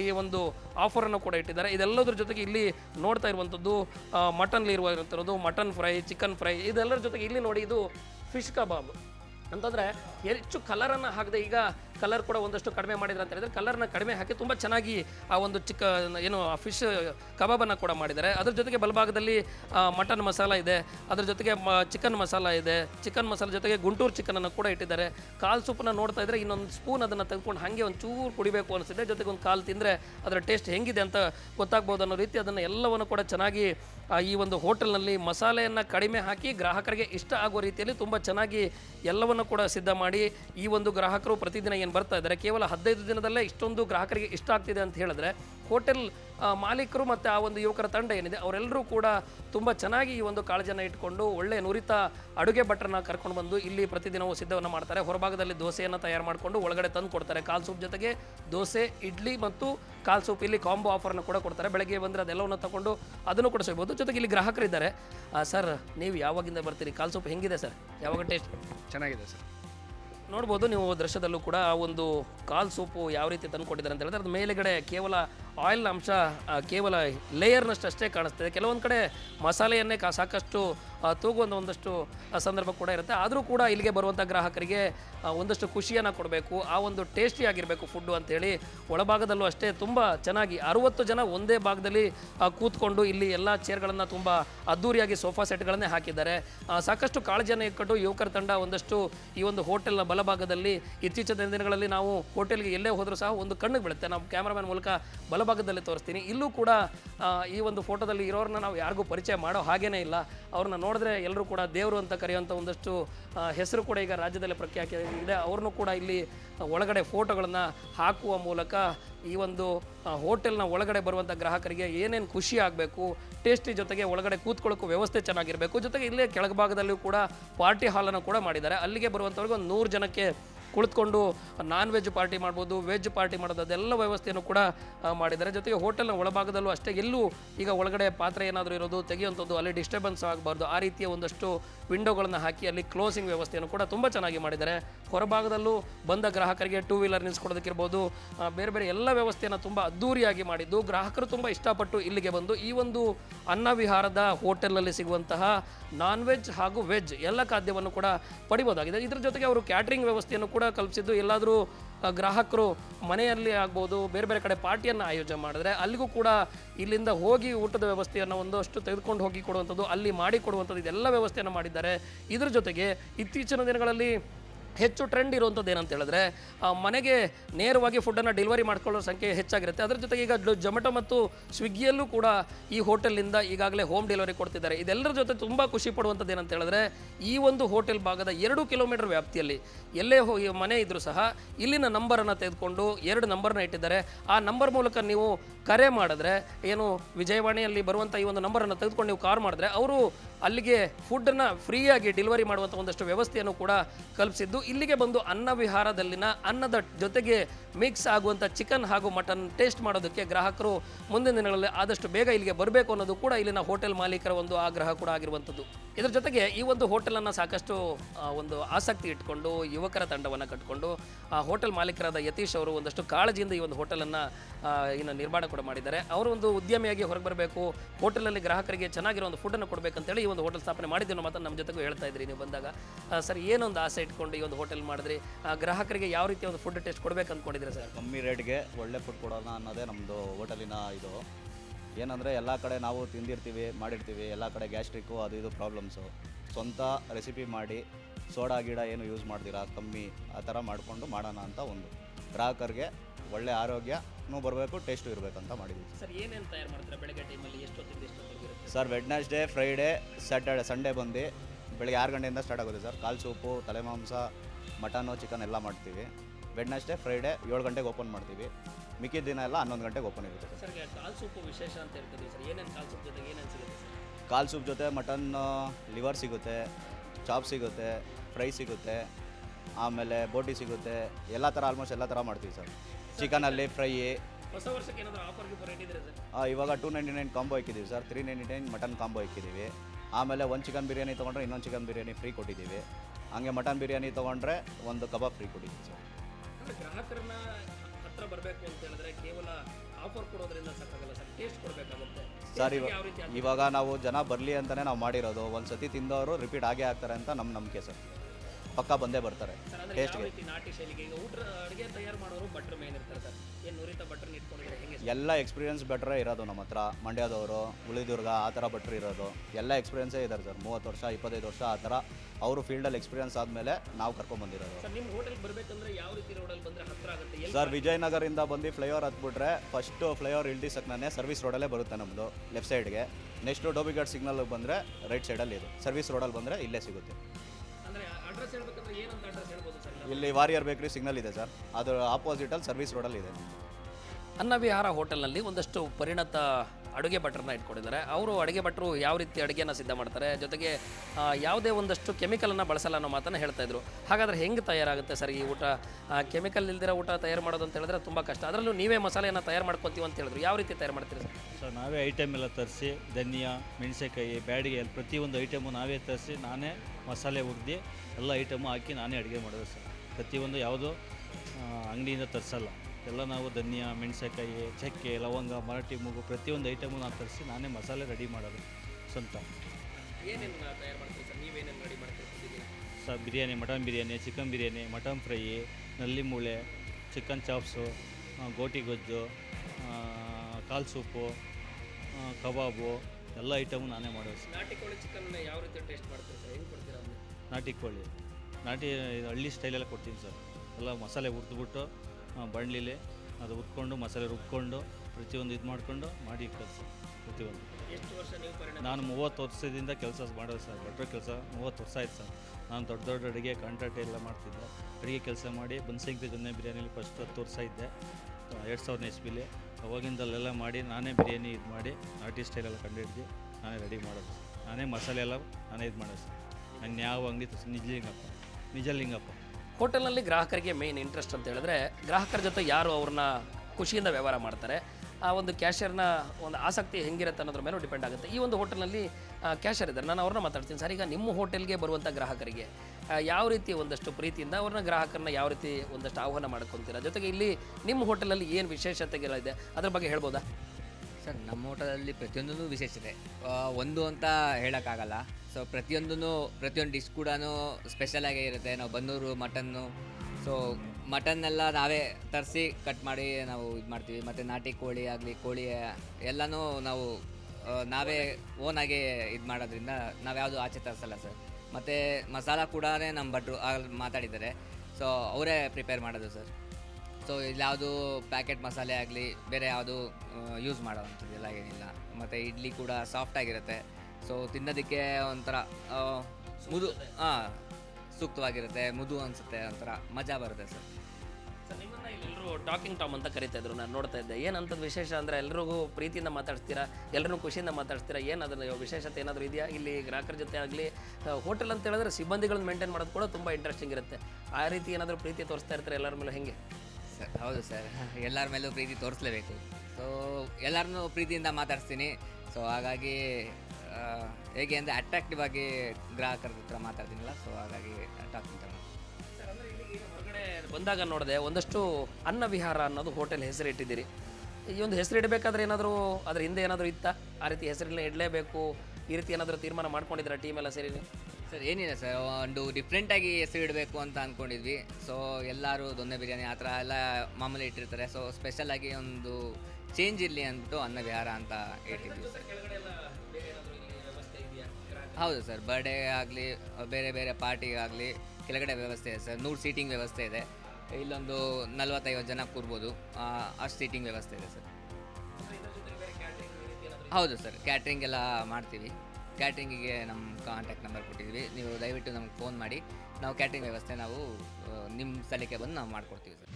Speaker 1: ಈ ಒಂದು ಆಫರನ್ನು ಕೂಡ ಇಟ್ಟಿದ್ದಾರೆ. ಇದೆಲ್ಲದ್ರ ಜೊತೆಗೆ ಇಲ್ಲಿ ನೋಡ್ತಾ ಇರುವಂಥದ್ದು ಮಟನ್ಲಿರುವಂಥದ್ದು ಮಟನ್ ಫ್ರೈ, ಚಿಕನ್ ಫ್ರೈ, ಇದೆಲ್ಲರ ಜೊತೆಗೆ ಇಲ್ಲಿ ನೋಡಿ ಇದು ಫಿಶ್ ಕಬಾಬ್. ಅಂತಂದರೆ ಹೆಚ್ಚು ಕಲರನ್ನು ಹಾಕದೆ ಈಗ ಕಲರ್ ಕೂಡ ಒಂದಷ್ಟು ಕಡಿಮೆ ಮಾಡಿದ್ರೆ ಅಂತ ಹೇಳಿದ್ರೆ ಕಲರ್ನ ಕಡಿಮೆ ಹಾಕಿ ತುಂಬ ಚೆನ್ನಾಗಿ ಆ ಒಂದು ಚಿಕ್ಕ, ಏನು ಫಿಶ್ ಕಬಾಬನ್ನು ಕೂಡ ಮಾಡಿದ್ದಾರೆ. ಅದ್ರ ಜೊತೆಗೆ ಬಲಭಾಗದಲ್ಲಿ ಮಟನ್ ಮಸಾಲ ಇದೆ. ಅದ್ರ ಜೊತೆಗೆ ಚಿಕನ್ ಮಸಾಲ ಇದೆ. ಚಿಕನ್ ಮಸಾಲ ಜೊತೆಗೆ ಗುಂಟೂರು ಚಿಕನನ್ನು ಕೂಡ ಇಟ್ಟಿದ್ದಾರೆ. ಕಾಲು ಸೂಪನ್ನ ನೋಡ್ತಾ ಇದ್ರೆ ಇನ್ನೊಂದು ಸ್ಪೂನ್ ಅದನ್ನು ತೆಗೆದುಕೊಂಡು ಹಾಗೆ ಒಂದು ಚೂರು ಕುಡಿಬೇಕು ಅನಿಸಿದೆ ಜೊತೆಗೆ ಒಂದು ಕಾಲು ತಿಂದರೆ ಅದರ ಟೇಸ್ಟ್ ಹೆಂಗಿದೆ ಅಂತ ಗೊತ್ತಾಗ್ಬೋದು ಅನ್ನೋ ರೀತಿ ಅದನ್ನು ಎಲ್ಲವನ್ನು ಕೂಡ ಚೆನ್ನಾಗಿ ಈ ಒಂದು ಹೋಟೆಲ್ನಲ್ಲಿ ಮಸಾಲೆಯನ್ನು ಕಡಿಮೆ ಹಾಕಿ ಗ್ರಾಹಕರಿಗೆ ಇಷ್ಟ ಆಗುವ ರೀತಿಯಲ್ಲಿ ತುಂಬ ಚೆನ್ನಾಗಿ ಎಲ್ಲವನ್ನು ಕೂಡ ಸಿದ್ಧ ಮಾಡಿ ಈ ಒಂದು ಗ್ರಾಹಕರು ಪ್ರತಿದಿನ ಏನು ಬರ್ತಾ ಇದ್ದಾರೆ. ಕೇವಲ ಹದಿನೈದು ದಿನದಲ್ಲೇ ಇಷ್ಟೊಂದು ಗ್ರಾಹಕರಿಗೆ ಇಷ್ಟ ಆಗ್ತಿದೆ ಅಂತ ಹೇಳಿದ್ರೆ ಹೋಟೆಲ್ ಮಾಲೀಕರು ಮತ್ತು ಆ ಒಂದು ಯುವಕರ ತಂಡ ಏನಿದೆ, ಅವರೆಲ್ಲರೂ ಕೂಡ ತುಂಬ ಚೆನ್ನಾಗಿ ಈ ಒಂದು ಕಾಳಜಿಯನ್ನು ಇಟ್ಕೊಂಡು ಒಳ್ಳೆ ನುರಿತ ಅಡುಗೆ ಭಟ್ರನ್ನ ಕರ್ಕೊಂಡು ಬಂದು ಇಲ್ಲಿ ಪ್ರತಿದಿನವೂ ಸಿದ್ಧವನ್ನು ಮಾಡ್ತಾರೆ. ಹೊರಭಾಗದಲ್ಲಿ ದೋಸೆಯನ್ನು ತಯಾರು ಮಾಡಿಕೊಂಡು ಒಳಗಡೆ ತಂದು ಕೊಡ್ತಾರೆ. ಕಾಲ್ ಸೂಪ್ ಜೊತೆಗೆ ದೋಸೆ, ಇಡ್ಲಿ ಮತ್ತು ಕಾಲ್ ಸೂಪ್ ಇಲ್ಲಿ ಕಾಂಬೋ ಆಫರ್ನ ಕೂಡ ಕೊಡ್ತಾರೆ. ಬೆಳಗ್ಗೆ ಬಂದರೆ ಅದೆಲ್ಲವನ್ನು ತಗೊಂಡು ಅದನ್ನು ಕೂಡ ಸಿಗ್ಬೋದು ಜೊತೆಗೆ ಇಲ್ಲಿ ಗ್ರಾಹಕರಿದ್ದಾರೆ. ಸರ್, ನೀವು ಯಾವಾಗಿಂದ ಬರ್ತೀರಿ? ಕಾಲ್ ಸೂಪ್ ಹೆಂಗಿದೆ ಸರ್? ಯಾವಾಗ ಟೇಸ್ಟ್?
Speaker 4: ಚೆನ್ನಾಗಿದೆ ಸರ್.
Speaker 1: ನೋಡ್ಬೋದು ನೀವು ದೃಶ್ಯದಲ್ಲೂ ಕೂಡ ಆ ಒಂದು ಕಾಲ್ ಸೂಪು ಯಾವ ರೀತಿ ತಂದುಕೊಟ್ಟಿದ್ದಾರೆ ಅಂತ ಹೇಳಿದ್ರೆ ಅದ್ರ ಮೇಲೆಗಡೆ ಕೇವಲ ಆಯಿಲ್ ಅಂಶ ಕೇವಲ ಲೇಯರ್ನಷ್ಟು ಕಾಣಿಸ್ತದೆ ಕೆಲವೊಂದು ಕಡೆ ಮಸಾಲೆಯನ್ನೇ ಸಾಕಷ್ಟು ತೂಗುವಂಥ ಒಂದಷ್ಟು ಸಂದರ್ಭ ಕೂಡ ಇರುತ್ತೆ. ಆದರೂ ಕೂಡ ಇಲ್ಲಿಗೆ ಬರುವಂಥ ಗ್ರಾಹಕರಿಗೆ ಒಂದಷ್ಟು ಖುಷಿಯನ್ನು ಕೊಡಬೇಕು. ಆ ಒಂದು ಟೇಸ್ಟಿ ಆಗಿರಬೇಕು ಫುಡ್ಡು ಅಂತೇಳಿ ಒಳಭಾಗದಲ್ಲೂ ಅಷ್ಟೇ ತುಂಬ ಚೆನ್ನಾಗಿ ಅರುವತ್ತು ಜನ ಒಂದೇ ಭಾಗದಲ್ಲಿ ಕೂತ್ಕೊಂಡು ಇಲ್ಲಿ ಎಲ್ಲ ಚೇರ್ಗಳನ್ನು ತುಂಬ ಅದ್ದೂರಿಯಾಗಿ ಸೋಫಾ ಸೆಟ್ಗಳನ್ನೇ ಹಾಕಿದ್ದಾರೆ. ಸಾಕಷ್ಟು ಕಾಳಜಿಯನ್ನು ಇಟ್ಕೊಂಡು ಯುವಕರ ತಂಡ ಒಂದಷ್ಟು ಈ ಒಂದು ಹೋಟೆಲ್ನ ಬಲಭಾಗದಲ್ಲಿ ಇತ್ತೀಚಿನ ದಿನಗಳಲ್ಲಿ ನಾವು ಹೋಟೆಲ್ಗೆ ಎಲ್ಲೇ ಹೋದರೂ ಸಹ ಒಂದು ಕಣ್ಣಿಗೆ ಬೀಳುತ್ತೆ. ನಾವು ಕ್ಯಾಮ್ರಾಮನ್ ಮೂಲಕ ಬಲಭಾಗದಲ್ಲಿ ತೋರಿಸ್ತೀನಿ. ಇಲ್ಲೂ ಕೂಡ ಈ ಒಂದು ಫೋಟೋದಲ್ಲಿ ಇರೋರನ್ನ ನಾವು ಯಾರಿಗೂ ಪರಿಚಯ ಮಾಡೋ ಹಾಗೇನೇ ಇಲ್ಲ. ಅವ್ರನ್ನ ನೋಡಿದ್ರೆ ಎಲ್ಲರೂ ಕೂಡ ದೇವರು ಅಂತ ಕರೆಯುವಂಥ ಒಂದಷ್ಟು ಹೆಸರು ಕೂಡ ಈಗ ರಾಜ್ಯದಲ್ಲಿ ಪ್ರಖ್ಯಾತಿ ಇದೆ ಅವ್ರನ್ನೂ ಕೂಡ ಇಲ್ಲಿ ಒಳಗಡೆ ಫೋಟೋಗಳನ್ನು ಹಾಕುವ ಮೂಲಕ ಈ ಒಂದು ಹೋಟೆಲ್ನ ಒಳಗಡೆ ಬರುವಂಥ ಗ್ರಾಹಕರಿಗೆ ಏನೇನು ಖುಷಿ ಆಗಬೇಕು, ಟೇಸ್ಟಿ ಜೊತೆಗೆ ಒಳಗಡೆ ಕೂತ್ಕೊಳ್ಳೋಕ್ಕೂ ವ್ಯವಸ್ಥೆ ಚೆನ್ನಾಗಿರಬೇಕು. ಜೊತೆಗೆ ಇಲ್ಲೇ ಭಾಗದಲ್ಲೂ ಕೂಡ ಪಾರ್ಟಿ ಹಾಲನ್ನು ಕೂಡ ಮಾಡಿದ್ದಾರೆ. ಅಲ್ಲಿಗೆ ಬರುವಂಥವ್ರಿಗೆ ಒಂದು ನೂರು ಜನಕ್ಕೆ ಕುಳಿತುಕೊಂಡು ನಾನ್ ವೆಜ್ ಪಾರ್ಟಿ ಮಾಡ್ಬೋದು ವೆಜ್ ಪಾರ್ಟಿ ಮಾಡೋದು, ಅದೆಲ್ಲ ವ್ಯವಸ್ಥೆಯನ್ನು ಕೂಡ ಮಾಡಿದ್ದಾರೆ. ಜೊತೆಗೆ ಹೋಟೆಲ್ನ ಒಳಭಾಗದಲ್ಲೂ ಅಷ್ಟೇ, ಎಲ್ಲೂ ಈಗ ಒಳಗಡೆ ಪಾತ್ರೆ ಏನಾದರೂ ಇರೋದು, ತೆಗೆಯುವಂಥದ್ದು, ಅಲ್ಲಿ ಡಿಸ್ಟರ್ಬೆನ್ಸ್ ಆಗಬಾರ್ದು, ಆ ರೀತಿಯ ಒಂದಷ್ಟು ವಿಂಡೋಗಳನ್ನು ಹಾಕಿ ಅಲ್ಲಿ ಕ್ಲೋಸಿಂಗ್ ವ್ಯವಸ್ಥೆಯನ್ನು ಕೂಡ ತುಂಬ ಚೆನ್ನಾಗಿ ಮಾಡಿದ್ದಾರೆ. ಹೊರಭಾಗದಲ್ಲೂ ಬಂದ ಗ್ರಾಹಕರಿಗೆ ಟೂ ವೀಲರ್ ನಿಲ್ಲಿಸ್ಕೊಡೋದಕ್ಕಿರ್ಬೋದು ಬೇರೆ ಬೇರೆ ಎಲ್ಲ ವ್ಯವಸ್ಥೆಯನ್ನು ತುಂಬ ಅದ್ದೂರಿಯಾಗಿ ಮಾಡಿದ್ದು. ಗ್ರಾಹಕರು ತುಂಬ ಇಷ್ಟಪಟ್ಟು ಇಲ್ಲಿಗೆ ಬಂದು ಈ ಒಂದು ಅನ್ನ ವಿಹಾರದ ಹೋಟೆಲ್ನಲ್ಲಿ ಸಿಗುವಂತಹ ನಾನ್ ವೆಜ್ ಹಾಗೂ ವೆಜ್ ಎಲ್ಲ ಖಾದ್ಯವನ್ನು ಕೂಡ ಪಡಿಬೋದಾಗಿದೆ. ಇದರ ಜೊತೆಗೆ ಅವರು ಕ್ಯಾಟ್ರಿಂಗ್ ವ್ಯವಸ್ಥೆಯನ್ನು ಕೂಡ ಕಲ್ಪಿಸಿದ್ದು ಎಲ್ಲಾದರೂ ಗ್ರಾಹಕರು ಮನೆಯಲ್ಲಿ ಆಗ್ಬೋದು, ಬೇರೆ ಬೇರೆ ಕಡೆ ಪಾರ್ಟಿಯನ್ನು ಆಯೋಜನೆ ಮಾಡಿದ್ರೆ ಅಲ್ಲಿಗೂ ಕೂಡ ಇಲ್ಲಿಂದ ಹೋಗಿ ಊಟದ ವ್ಯವಸ್ಥೆಯನ್ನು ಒಂದಷ್ಟು ತೆಗೆದುಕೊಂಡು ಹೋಗಿ ಕೊಡುವಂಥದ್ದು, ಅಲ್ಲಿ ಮಾಡಿ ಕೊಡುವಂಥದ್ದು ಇದೆಲ್ಲ ವ್ಯವಸ್ಥೆಯನ್ನು ಮಾಡಿದ್ದಾರೆ. ಇದ್ರ ಜೊತೆಗೆ ಇತ್ತೀಚಿನ ದಿನಗಳಲ್ಲಿ ಹೆಚ್ಚು ಟ್ರೆಂಡ್ ಇರುವಂಥದ್ದು ಏನಂತ ಹೇಳಿದ್ರೆ ಮನೆಗೆ ನೇರವಾಗಿ ಫುಡ್ಡನ್ನು ಡೆಲಿವರಿ ಮಾಡ್ಕೊಳ್ಳೋ ಸಂಖ್ಯೆ ಹೆಚ್ಚಾಗಿರುತ್ತೆ. ಅದರ ಜೊತೆಗೆ ಈಗ ಜೊಮೆಟೊ ಮತ್ತು ಸ್ವಿಗ್ಗಿಯಲ್ಲೂ ಕೂಡ ಈ ಹೋಟೆಲ್ನಿಂದ ಈಗಾಗಲೇ ಹೋಮ್ ಡೆಲಿವರಿ ಕೊಡ್ತಿದ್ದಾರೆ. ಇದೆಲ್ಲರ ಜೊತೆ ತುಂಬ ಖುಷಿ ಪಡುವಂಥದ್ದು ಏನಂತ ಹೇಳಿದ್ರೆ, ಈ ಒಂದು ಹೋಟೆಲ್ ಭಾಗದ ಎರಡು ಕಿಲೋಮೀಟರ್ ವ್ಯಾಪ್ತಿಯಲ್ಲಿ ಎಲ್ಲೇ ಹೋಗಿ ಮನೆ ಇದ್ದರೂ ಸಹ ಇಲ್ಲಿನ ನಂಬರನ್ನು ತೆಗೆದುಕೊಂಡು ಎರಡು ನಂಬರ್ನ ಇಟ್ಟಿದ್ದಾರೆ. ಆ ನಂಬರ್ ಮೂಲಕ ನೀವು ಕರೆ ಮಾಡಿದ್ರೆ, ಏನು ವಿಜಯವಾಣಿಯಲ್ಲಿ ಬರುವಂಥ ಈ ಒಂದು ನಂಬರನ್ನು ತೆಗೆದುಕೊಂಡು ನೀವು ಕಾಲ್ ಮಾಡಿದ್ರೆ, ಅವರು ಅಲ್ಲಿಗೆ ಫುಡ್ಡನ್ನು ಫ್ರೀಯಾಗಿ ಡೆಲಿವರಿ ಮಾಡುವಂಥ ಒಂದಷ್ಟು ವ್ಯವಸ್ಥೆಯನ್ನು ಕೂಡ ಕಲ್ಪಿಸಿದ್ದು ಇಲ್ಲಿಗೆ ಬಂದು ಅನ್ನ ವಿಹಾರದಲ್ಲಿನ ಅನ್ನದ ಜೊತೆಗೆ ಮಿಕ್ಸ್ ಆಗುವಂಥ ಚಿಕನ್ ಹಾಗೂ ಮಟನ್ ಟೇಸ್ಟ್ ಮಾಡೋದಕ್ಕೆ ಗ್ರಾಹಕರು ಮುಂದಿನ ದಿನಗಳಲ್ಲಿ ಆದಷ್ಟು ಬೇಗ ಇಲ್ಲಿಗೆ ಬರಬೇಕು ಅನ್ನೋದು ಕೂಡ ಇಲ್ಲಿನ ಹೋಟೆಲ್ ಮಾಲೀಕರ ಒಂದು ಆಗ್ರಹ ಕೂಡ ಆಗಿರುವಂಥದ್ದು. ಇದರ ಜೊತೆಗೆ ಈ ಒಂದು ಹೋಟೆಲನ್ನು ಸಾಕಷ್ಟು ಒಂದು ಆಸಕ್ತಿ ಇಟ್ಕೊಂಡು, ಯುವಕರ ತಂಡವನ್ನು ಕಟ್ಟಿಕೊಂಡು ಆ, ಹೋಟೆಲ್ ಮಾಲೀಕರಾದ ಯತೀಶ್ ಅವರು ಒಂದಷ್ಟು ಕಾಳಜಿಯಿಂದ ಈ ಒಂದು ಹೋಟೆಲನ್ನು ಇನ್ನು ನಿರ್ಮಾಣ ಕೂಡ ಮಾಡಿದ್ದಾರೆ. ಅವರು ಒಂದು ಉದ್ಯಮಿಯಾಗಿ ಹೊರಗೆ ಬರಬೇಕು, ಹೋಟೆಲಲ್ಲಿ ಗ್ರಾಹಕರಿಗೆ ಚೆನ್ನಾಗಿರೋ ಒಂದು ಫುಡ್ಡನ್ನು ಕೊಡಬೇಕಂತೇಳಿ ಈ ಒಂದು ಹೋಟೆಲ್ ಸ್ಥಾಪನೆ ಮಾಡಿದ್ದೀವಿ ಅನ್ನೋ ಮಾತನ್ನು ನಮ್ಮ ಜೊತೆಗೂ ಹೇಳ್ತಾ ಇದ್ರಿ ನೀವು ಬಂದಾಗ. ಸರ್, ಏನೊಂದು ಆಸೆ ಇಟ್ಕೊಂಡು ಈ ಒಂದು ಹೋಟೆಲ್ ಮಾಡಿದ್ರಿ? ಗ್ರಾಹಕರಿಗೆ ಯಾವ ರೀತಿಯ ಒಂದು ಫುಡ್ ಟೇಸ್ಟ್ ಕೊಡಬೇಕು ಅಂದ್ಕೊಂಡಿದ್ರಿ ಸರ್?
Speaker 5: ಕಮ್ಮಿ ರೇಟ್ಗೆ ಒಳ್ಳೆ ಫುಡ್ ಕೊಡೋಣ ಅನ್ನೋದೇ ನಮ್ಮದು ಹೋಟೆಲಿನ ಇದು. ಏನಂದರೆ ಎಲ್ಲ ಕಡೆ ನಾವು ತಿಂದಿರ್ತೀವಿ ಮಾಡಿರ್ತೀವಿ ಎಲ್ಲ ಕಡೆ ಗ್ಯಾಸ್ಟ್ರಿಕ್ಕು ಅದು ಇದು ಪ್ರಾಬ್ಲಮ್ಸು. ಸ್ವಂತ ರೆಸಿಪಿ ಮಾಡಿ ಸೋಡಾ ಗಿಡ ಏನು ಯೂಸ್ ಮಾಡ್ತೀರಾ ಕಮ್ಮಿ ಆ ಥರ ಮಾಡಿಕೊಂಡು ಮಾಡೋಣ ಅಂತ ಒಂದು. ಗ್ರಾಹಕರಿಗೆ ಒಳ್ಳೆ ಆರೋಗ್ಯನೂ ಬರಬೇಕು ಟೇಸ್ಟು ಇರಬೇಕಂತ ಮಾಡಿದ್ದೀವಿ.
Speaker 1: ಸರ್ ಏನೇನು ತಯಾರು ಮಾಡ್ತಾರೆ ಬೆಳಗ್ಗೆ ಟೈಮಲ್ಲಿ? ಎಷ್ಟೊತ್ತಿಂದ ಎಷ್ಟೊತ್ತಿಗೆ ಇರುತ್ತೆ?
Speaker 5: Sir Wednesday Friday Saturday Sunday ಬಂದು ಬೆಳಗ್ಗೆ ಆರು ಗಂಟೆಯಿಂದ ಸ್ಟಾರ್ಟ್ ಆಗುತ್ತೆ ಸರ್. ಕಾಲು ಸೂಪು ತಲೆಮಾಂಸ ಮಟನು ಚಿಕನ್ ಎಲ್ಲ ಮಾಡ್ತೀವಿ. ವೆಡ್ನೆಸ್ಡೇ ಫ್ರೈಡೇ ಏಳು ಗಂಟೆಗೆ ಓಪನ್ ಮಾಡ್ತೀವಿ. ಮಿಕ್ಕಿದ ದಿನ ಎಲ್ಲ ಹನ್ನೊಂದು ಗಂಟೆಗೆ ಓಪನ್ ಇರುತ್ತೆ ಸರ್.
Speaker 1: ಸರ್ ಕಾಲ್ ಸೂಪು ವಿಶೇಷ ಅಂತ ಹೇಳ್ತೀವಿ ಸರ್. ಏನೇನು ಕಾಲ್ ಸೂಪ್ ಜೊತೆಗೆ ಏನೇನು ಸಿಗುತ್ತೆ ಸರ್?
Speaker 5: ಕಾಲ್ ಸೂಪ್ ಜೊತೆ ಮಟನ್ ಲಿವರ್ ಸಿಗುತ್ತೆ ಚಾಪ್ ಸಿಗುತ್ತೆ ಫ್ರೈ ಸಿಗುತ್ತೆ ಆಮೇಲೆ ಬೋಟಿ ಸಿಗುತ್ತೆ. ಎಲ್ಲ ಥರ ಆಲ್ಮೋಸ್ಟ್ ಎಲ್ಲ ಥರ ಮಾಡ್ತೀವಿ ಸರ್. ಚಿಕನಲ್ಲಿ ಫ್ರೈ
Speaker 1: ಹೊಸ ವರ್ಷಕ್ಕೆ ಏನಾದರೂ ಆಫರ್ ಗಿಫರ್ ಇಟ್ಟಿದ್ರೆ ಸರ್?
Speaker 5: ಇವಾಗ two ninety nine combo ಇಕ್ಕಿದ್ದೀವಿ sir. Three ninety nine mutton combo ಇಕ್ಕಿದ್ದೀವಿ ಆಮೇಲೆ ಒಂದು ಚಿಕನ್ ಬಿರಿಯಾನಿ ತೊಗೊಂಡ್ರೆ ಇನ್ನೊಂದು ಚಿಕನ್ ಬಿರಿಯಾನಿ ಫ್ರೀ ಕೊಟ್ಟಿದ್ದೀವಿ. ಹಂಗೆ ಮಟನ್ ಬಿರಿಯಾನಿ ತೊಗೊಂಡ್ರೆ ಒಂದು ಕಬಾಬ್ ಫ್ರೀ ಕೊಟ್ಟಿದ್ದೀವಿ ಸರ್.
Speaker 1: ಅಂದ್ರೆ ಗ್ರಾಹಕರನ್ನ ಬರಬೇಕು ಅಂತ ಹೇಳಿದ್ರೆ ಕೇವಲ ಆಫರ್ ಕೊಡೋದ್ರಿಂದ ಸಾಕಾಗಲ್ಲ ಸರ್. ಟೇಸ್ಟ್ ಕೊಡಬೇಕಾಗುತ್ತೆ.
Speaker 5: ಸರ್
Speaker 1: ಯಾವ
Speaker 5: ಇವಾಗ
Speaker 1: ರೀತಿ
Speaker 5: ಇವಾಗ ನಾವು ಜನ ಬರಲಿ ಅಂತಲೇ ನಾವು ಮಾಡಿರೋದು. ಒಂದು ಸತಿ ತಿಂದವರು ರಿಪೀಟ್ ಆಗೇ ಆಗ್ತಾರೆ ಅಂತ ನಮ್ಮ ನಂಬಿಕೆ ಸರ್. ಪಕ್ಕ ಬಂದೇ ಬರ್ತಾರೆ.
Speaker 1: ಸರ್ ಅಂದ್ರೆ ಯಾವ
Speaker 5: ಟೇಸ್ಟ್ಗೆ
Speaker 1: ರೀತಿ ನಾಟಿ ಶೈಲಿಗೆ ಈಗ ಊಟ ಅಡುಗೆ ತಯಾರು ಮಾಡೋರು ಭಟ್ರ ಮೇನ್ ಇರ್ತಾರೆ ಸರ್? ಏನು ನುರಿತ ಭಟ್ರನ್ನ ಇಟ್ಕೊಂಡಿದ್ರೆ ಹೆಂಗೆ ಸರ್?
Speaker 5: ಎಲ್ಲ ಎಕ್ಸ್ಪೀರಿಯನ್ಸ್ ಬೆಟ್ರೇ ಇರೋದು ನಮ್ಮ ಹತ್ರ. ಮಂಡ್ಯದವರು ಉಳಿದುರ್ಗ ಆ ಥರ ಭಟ್ರು ಇರೋದು. ಎಲ್ಲ ಎಕ್ಸ್ಪೀರಿಯನ್ಸೇ ಇದ್ದಾರೆ ಸರ್. ಮೂವತ್ತು ವರ್ಷ ಇಪ್ಪತ್ತೈದು ವರ್ಷ ಆ ಥರ ಅವರು ಫೀಲ್ಡಲ್ಲಿ ಎಕ್ಸ್ಪೀರಿಯನ್ಸ್ ಆದಮೇಲೆ ನಾವು ಕರ್ಕೊಂಬಂದಿರೋದು
Speaker 1: ಸರ್ ನಿಮ್ಮ ಹೋಟೆಲ್ಗೆ ಬರಬೇಕಂದ್ರೆ ಯಾವ ರೀತಿ ರೋಡಲ್ಲಿ ಬಂದ್ರೆ ಹತ್ರ ಆಗುತ್ತೆ? ಎಲ್ಲಿ
Speaker 5: ಸರ್ ವಿಜಯನಗರಿಂದ ಬಂದು ಫ್ಲೈಓವರ್ ಹತ್ಬಿಟ್ರೆ ಫಸ್ಟು ಫ್ಲೈಓವರ್ ಇಳ್ದಿ ಸಕ್ನೇ ಸರ್ವಿಸ್ ರೋಡಲ್ಲೇ ಬರುತ್ತೆ ನಮ್ಮದು ಲೆಫ್ಟ್ ಸೈಡ್ಗೆ ನೆಕ್ಸ್ಟು ಡೋಬಿಘಾಟ್ ಸಿಗ್ನಲ್ಗೆ ಬಂದರೆ ರೈಟ್ ಸೈಡಲ್ಲಿ ಇದು. ಸರ್ವಿಸ್ ರೋಡಲ್ಲಿ ಬಂದರೆ ಇಲ್ಲೇ ಸಿಗುತ್ತೆ. ಇಲ್ಲಿ ವಾರಿಯರ್ ಬೇಕರಿ ಸಿಗ್ನಲ್ ಇದೆ ಸರ್. ಅದರ ಆಪೋಸಿಟಲ್ಲಿ ಸರ್ವಿಸ್ ರೋಡಲ್ಲಿ ಇದೆ.
Speaker 1: ಅನ್ನವಿಹಾರ ಹೋಟೆಲ್ನಲ್ಲಿ ಒಂದಷ್ಟು ಪರಿಣತ ಅಡುಗೆ ಭಟ್ರನ್ನ ಇಟ್ಕೊಂಡಿದ್ದಾರೆ. ಅವರು ಅಡುಗೆ ಭಟ್ರು ಯಾವ ರೀತಿ ಅಡುಗೆನ ಸಿದ್ಧ ಮಾಡ್ತಾರೆ ಜೊತೆಗೆ ಆ, ಯಾವುದೇ ಒಂದಷ್ಟು ಕೆಮಿಕಲನ್ನು ಬಳಸಲ್ಲ ಅನ್ನೋ ಮಾತನ್ನು ಹೇಳ್ತಾ ಇದ್ರು. ಹಾಗಾದ್ರೆ ಹೆಂಗೆ ತಯಾರಾಗುತ್ತೆ ಸರ್ ಈ ಊಟ? ಕೆಮಿಕಲ್ ಇಲ್ದಿರೋ ಊಟ ತಯಾರು ಮಾಡೋದು ಅಂತ ಹೇಳಿದ್ರೆ ತುಂಬ ಕಷ್ಟ. ಅದರಲ್ಲೂ ನೀವೇ ಮಸಾಲೆಯನ್ನು ತಯಾರು ಮಾಡ್ಕೊತೀವಿ ಅಂತ ಹೇಳಿದ್ರು. ಯಾವ ರೀತಿ ತಯಾರು ಮಾಡ್ತೀರಿ ಸರ್?
Speaker 6: ಸೊ ನಾವೇ ಐಟಮ್ ಎಲ್ಲ ತರಿಸಿ ಧನಿಯಾ ಮೆಣಸಿನ್ಕಾಯಿ ಬ್ಯಾಡಿಗೆ ಎಲ್ಲ ಪ್ರತಿಯೊಂದು ಐಟಮು ನಾವೇ ತರಿಸಿ ನಾನೇ ಮಸಾಲೆ ಹುಗ್ದು ಎಲ್ಲ ಐಟಮು ಹಾಕಿ ನಾನೇ ಅಡುಗೆ ಮಾಡೋದು ಸರ್. ಪ್ರತಿಯೊಂದು ಯಾವುದು ಅಂಗಡಿಯಿಂದ ತರಿಸಲ್ಲ. ಎಲ್ಲ ನಾವು ಧನಿಯಾ ಮೆಣಸಿನ್ಕಾಯಿ ಚಕ್ಕೆ ಲವಂಗ ಮರಾಠಿ ಮೂಗು ಪ್ರತಿಯೊಂದು ಐಟಮು ನಾನು ತರಿಸಿ ನಾನೇ ಮಸಾಲೆ ರೆಡಿ ಮಾಡೋದು ಸ್ವಂತ.
Speaker 1: ಏನೇನು ತಯಾರು ಮಾಡ್ತೀವಿ ಸರ್? ನೀವೇನೇನು ರೆಡಿ ಮಾಡ್ತೀರಿ
Speaker 6: ಸ biryani mutton biryani chicken biryani mutton fry ನಲ್ಲಿ ಮೂಳೆ ಚಿಕನ್ ಚಾಪ್ಸು ಗೋಟಿ ಗೊಜ್ಜು ಕಾಲು ಸೂಪು ಕಬಾಬು ಎಲ್ಲ ಐಟಮು ನಾನೇ ಮಾಡೋದು. ಸರ್
Speaker 1: ನಾಟಿ ಕೋಳಿ ಚಿಕನ್ ಯಾವ ರೀತಿ ಟೇಸ್ಟ್ ಮಾಡ್ತೀರಾ ಸರ್ ಹೆಂಗೆ ಕೊಡ್ತೀರಾ ಅದನ್ನ?
Speaker 6: ನಾಟಿ ಕೋಳಿ. ನಾಟಿ ಇದು ಹಳ್ಳಿ ಸ್ಟೈಲೆಲ್ಲ ಕೊಡ್ತೀನಿ ಸರ್ ಎಲ್ಲ ಮಸಾಲೆ ಹುರಿದ್ಬಿಟ್ಟು ಬಂಡ್ಲಿಲಿ ಅದು ಹುರ್ಕೊಂಡು ಮಸಾಲೆ ರುಬ್ಕೊಂಡು ಪ್ರತಿಯೊಂದು ಇದು ಮಾಡಿಕೊಂಡು ಮಾಡಿ ಕೆಲಸ ಪ್ರತಿಯೊಂದು
Speaker 1: ಎಷ್ಟು ವರ್ಷ ನೀವು ಪರಿಣಾಮ
Speaker 6: ನಾನು ಮೂವತ್ತು ವರ್ಷದಿಂದ ಕೆಲಸ ಮಾಡೋದು ಸರ್ ಭಟ್ರ ಕೆಲಸ ಮೂವತ್ತು ವರ್ಷ ಆಯ್ತು ಸರ್ ನಾನು ದೊಡ್ಡ ದೊಡ್ಡ ಅಡುಗೆ ಕಾಂಟ್ರಾಕ್ಟ್ ಎಲ್ಲ ಮಾಡ್ತಿದ್ದೆ. ಅಡುಗೆ ಕೆಲಸ ಮಾಡಿ ಬನ್ಸಿಂಗ್ ಜೊನ್ನೆ ಬಿರಿಯಾನಿಲಿ ಫಸ್ಟ್ ಹತ್ತು ವರ್ಷ ಇದ್ದೆ. ಎರಡು ಸಾವಿರದ ಇಸ್ವಿಲಿ ಅವಾಗಿಂದಲ್ಲೆಲ್ಲ ಮಾಡಿ, ನಾನೇ ಬಿರಿಯಾನಿ ಇದು ಮಾಡಿ, ನಾಟಿ ಸ್ಟೈಲೆಲ್ಲ ಕಂಡುಹಿಡಿದು ನಾನೇ ರೆಡಿ ಮಾಡೋದು. ನಾನೇ ಮಸಾಲೆ ಎಲ್ಲ ನಾನೇ ಇದು ಮಾಡೋದು ಸರ್. ನಾನು ಯಾವ ಅಂಗಡಿ ಲಿಂಗಪ್ಪ ನಿಜಲಿಂಗಪ್ಪ ನಿಜಲಿಂಗಪ್ಪ.
Speaker 1: ಹೋಟೆಲ್ನಲ್ಲಿ ಗ್ರಾಹಕರಿಗೆ ಮೇನ್ ಇಂಟ್ರೆಸ್ಟ್ ಅಂತ ಹೇಳಿದ್ರೆ, ಗ್ರಾಹಕರ ಜೊತೆ ಯಾರು ಅವ್ರನ್ನ ಖುಷಿಯಿಂದ ವ್ಯವಹಾರ ಮಾಡ್ತಾರೆ, ಆ ಒಂದು ಕ್ಯಾಶಿಯರ್ನ ಒಂದು ಆಸಕ್ತಿ ಹೆಂಗಿರುತ್ತೆ ಅನ್ನೋದ್ರ ಮೇಲೆ ಡಿಪೆಂಡ್ ಆಗುತ್ತೆ. ಈ ಒಂದು ಹೋಟೆಲ್ನಲ್ಲಿ ಕ್ಯಾಶಿಯರ್ ಇದ್ದಾರೆ. ನಾನು ಅವ್ರನ್ನ ಮಾತಾಡ್ತೀನಿ ಸರ್. ಈಗ ನಿಮ್ಮ ಹೋಟೆಲ್ಗೆ ಬರುವಂಥ ಗ್ರಾಹಕರಿಗೆ ಯಾವ ರೀತಿ ಒಂದಷ್ಟು ಪ್ರೀತಿಯಿಂದ ಅವ್ರನ್ನ ಗ್ರಾಹಕರನ್ನ ಯಾವ ರೀತಿ ಒಂದಷ್ಟು ಆಹ್ವಾನ ಮಾಡ್ಕೊತೀರಾ? ಜೊತೆಗೆ ಇಲ್ಲಿ ನಿಮ್ಮ ಹೋಟೆಲಲ್ಲಿ ಏನು ವಿಶೇಷತೆಗಳಿದೆ ಅದ್ರ ಬಗ್ಗೆ ಹೇಳ್ಬೋದಾ?
Speaker 7: ಸರ್, ನಮ್ಮ ಹೋಟೆಲಲ್ಲಿ ಪ್ರತಿಯೊಂದೂ ವಿಶೇಷತೆ ಒಂದು ಅಂತ ಹೇಳೋಕ್ಕಾಗಲ್ಲ. ಸೊ ಪ್ರತಿಯೊಂದೂ ಪ್ರತಿಯೊಂದು ಡಿಶ್ ಕೂಡ ಸ್ಪೆಷಲಾಗೇ ಇರುತ್ತೆ. ನಾವು ಬನ್ನೂರು ಮಟನ್ನು. ಸೊ ಮಟನ್ನೆಲ್ಲ ನಾವೇ ತರಿಸಿ ಕಟ್ ಮಾಡಿ ನಾವು ಇದು ಮಾಡ್ತೀವಿ. ಮತ್ತು ನಾಟಿ ಕೋಳಿ ಆಗಲಿ, ಕೋಳಿ ಎಲ್ಲನೂ ನಾವು ನಾವೇ ಓನಾಗಿ ಇದು ಮಾಡೋದ್ರಿಂದ ನಾವು ಯಾವುದು ಆಚೆ ತರಿಸಲ್ಲ ಸರ್. ಮತ್ತು ಮಸಾಲ ಕೂಡ ನಮ್ಮ ಭಟ್ರು ಮಾತಾಡಿದ್ದಾರೆ. ಸೊ ಅವರೇ ಪ್ರಿಪೇರ್ ಮಾಡೋದು ಸರ್ ಸೊ ಇದ್ಯಾವುದು ಪ್ಯಾಕೆಟ್ ಮಸಾಲೆ ಆಗಲಿ, ಬೇರೆ ಯಾವುದು ಯೂಸ್ ಮಾಡೋವಂಥದ್ದು ಎಲ್ಲ ಏನಿಲ್ಲ. ಮತ್ತು ಇಡ್ಲಿ ಕೂಡ ಸಾಫ್ಟಾಗಿರುತ್ತೆ ಸೊ ತಿನ್ನೋದಕ್ಕೆ ಒಂಥರ ಮುದು ಹಾಂ ಸೂಕ್ತವಾಗಿರುತ್ತೆ, ಮುದು ಅನಿಸುತ್ತೆ, ಒಂಥರ ಮಜಾ ಬರುತ್ತೆ ಸರ್
Speaker 1: ಎಲ್ಲರೂ ಟಾಕಿಂಗ್ ಟಾಮ್ ಅಂತ ಕರಿತಾ ಇದ್ರು, ನಾನು ನೋಡ್ತಾ ಇದ್ದೆ. ಏನಂತದ್ದು ವಿಶೇಷ ಅಂದ್ರೆ ಎಲ್ರಿಗೂ ಪ್ರೀತಿಯಿಂದ ಮಾತಾಡ್ತೀರಾ ಎಲ್ಲರೂ ಖುಷಿಯಿಂದ ಮಾತಾಡ್ತೀರಾ ಏನು ಅದರ ವಿಶೇಷತೆ ಏನಾದರೂ ಇದೆಯಾ? ಇಲ್ಲಿ ಗ್ರಾಹಕರ ಜೊತೆ ಆಗಲಿ ಹೋಟೆಲ್ ಅಂತ ಹೇಳಿದ್ರೆ ಸಿಬ್ಬಂದಿಗಳನ್ನ ಮೇಂಟೈನ್ ಮಾಡೋದು ಕೂಡ ತುಂಬ ಇಂಟ್ರೆಸ್ಟಿಂಗ್ ಇರುತ್ತೆ. ಆ ರೀತಿ ಏನಾದರೂ ಪ್ರೀತಿ ತೋರಿಸ್ತಾ ಇರ್ತಾರೆ ಎಲ್ಲರ ಮೇಲೆ ಹೆಂಗೆ?
Speaker 7: ಸರ್ ಹೌದು ಸರ್. ಎಲ್ಲರ ಮೇಲೂ ಪ್ರೀತಿ ತೋರಿಸ್ಲೇಬೇಕು. ಸೊ ಎಲ್ಲರನ್ನೂ ಪ್ರೀತಿಯಿಂದ ಮಾತಾಡ್ತೀನಿ ಸೊ ಹಾಗಾಗಿ ಹೇಗೆ ಅಂದರೆ ಅಟ್ರಾಕ್ಟಿವ್ ಆಗಿ ಗ್ರಾಹಕರ ಹತ್ರ ಮಾತಾಡ್ತೀನಲ್ಲ ಸೊ ಹಾಗಾಗಿ
Speaker 1: ಅಟ್ರಾಕ್ಟಿವ್ ಹೊರಗಡೆ ಬಂದಾಗ ನೋಡಿದೆ ಒಂದಷ್ಟು ಅನ್ನ ವಿಹಾರ ಅನ್ನೋದು ಹೋಟೆಲ್ ಹೆಸರಿಟ್ಟಿದ್ದೀರಿ. ಈ ಒಂದು ಹೆಸರು ಇಡಬೇಕಾದ್ರೆ ಏನಾದರೂ ಅದ್ರ ಹಿಂದೆ ಏನಾದರೂ ಇತ್ತಾ? ಆ ರೀತಿ ಹೆಸರಿನ ಇಡಲೇಬೇಕು. ಈ ರೀತಿ ಏನಾದರೂ ತೀರ್ಮಾನ ಮಾಡ್ಕೊಂಡಿದ್ದೀರಾ ಟೀಮ್ ಎಲ್ಲ ಸೇರಿ
Speaker 7: ಸರ್, ಏನಿಲ್ಲ ಸರ್. ಒಂದು ಡಿಫ್ರೆಂಟಾಗಿ ಹೆಸರು ಇಡಬೇಕು ಅಂತ ಅಂದ್ಕೊಂಡಿದ್ವಿ ಸೊ ಎಲ್ಲರೂ ದೊನ್ನೆ ಬಿರಿಯಾನಿ ಆ ಥರ ಎಲ್ಲ ಮಾಮೂಲಿ ಇಟ್ಟಿರ್ತಾರೆ. ಸೊ ಸ್ಪೆಷಲಾಗಿ ಒಂದು ಚೇಂಜ್ ಇರಲಿ ಅಂದ್ಬಿಟ್ಟು ಅನ್ನ ವಿಹಾರ ಅಂತ ಇಟ್ಟಿದ್ವಿ ಸರ್. ಹೌದು ಸರ್. ಬರ್ಡೇ ಆಗಲಿ, ಬೇರೆ ಬೇರೆ ಪಾರ್ಟಿಗಾಗಲಿ ಕೆಳಗಡೆ ವ್ಯವಸ್ಥೆ ಇದೆ ಸರ್ ನೂರು ಸೀಟಿಂಗ್ ವ್ಯವಸ್ಥೆ ಇದೆ. ಇಲ್ಲೊಂದು ನಲ್ವತ್ತೈವತ್ತು ಜನ ಕೂರ್ಬೋದು. ಅಷ್ಟು ಸೀಟಿಂಗ್ ವ್ಯವಸ್ಥೆ ಇದೆ ಸರ್. ಹೌದು ಸರ್ ಕ್ಯಾಟ್ರಿಂಗ್ ಎಲ್ಲ ಮಾಡ್ತೀವಿ. ಕ್ಯಾಟ್ರಿಂಗಿಗೆ ನಮ್ಮ ಕಾಂಟ್ಯಾಕ್ಟ್ ನಂಬರ್ ಕೊಟ್ಟಿದ್ದೀವಿ ನೀವು ದಯವಿಟ್ಟು ನಮ್ಗೆ ಫೋನ್ ಮಾಡಿ. ನಾವು ಕ್ಯಾಟ್ರಿಂಗ್ ವ್ಯವಸ್ಥೆ ನಾವು ನಿಮ್ಮ ಸ್ಥಳಕ್ಕೆ ಬಂದು ನಾವು ಮಾಡಿಕೊಡ್ತೀವಿ ಸರ್.